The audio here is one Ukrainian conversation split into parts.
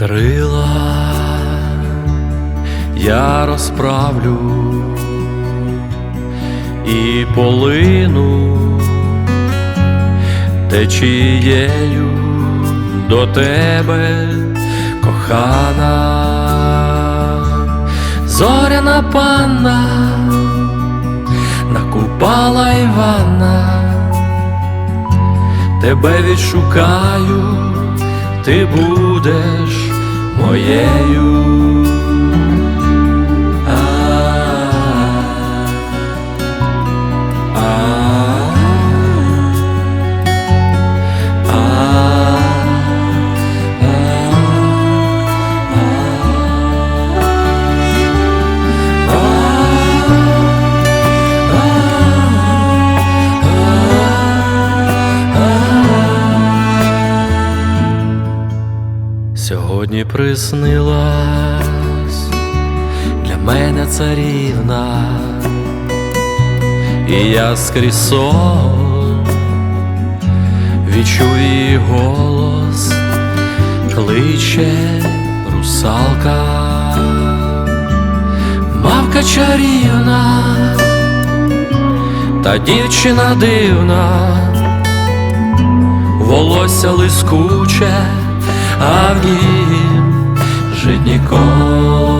Крила я розправлю і полину течією до тебе, кохана, зоряна панна, накупала Івана, тебе відшукаю, ти будеш моєю. Сьогодні приснилась для мене царівна, і я скрізь сон відчув її голос, кличе русалка, мавка чарівна, та дівчина дивна, волосся лискуче а в нім житній кос.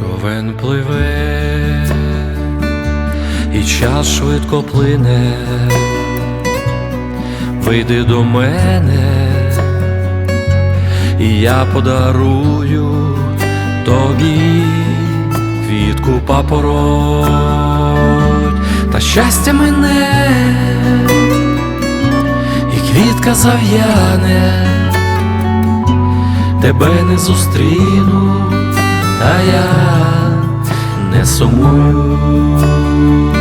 Човен пливе, і час швидко плине, вийди до мене, і я подарую тобі квітку папороть, та щастя мене, і квітка зав'яне, тебе не зустріну та я не сумую.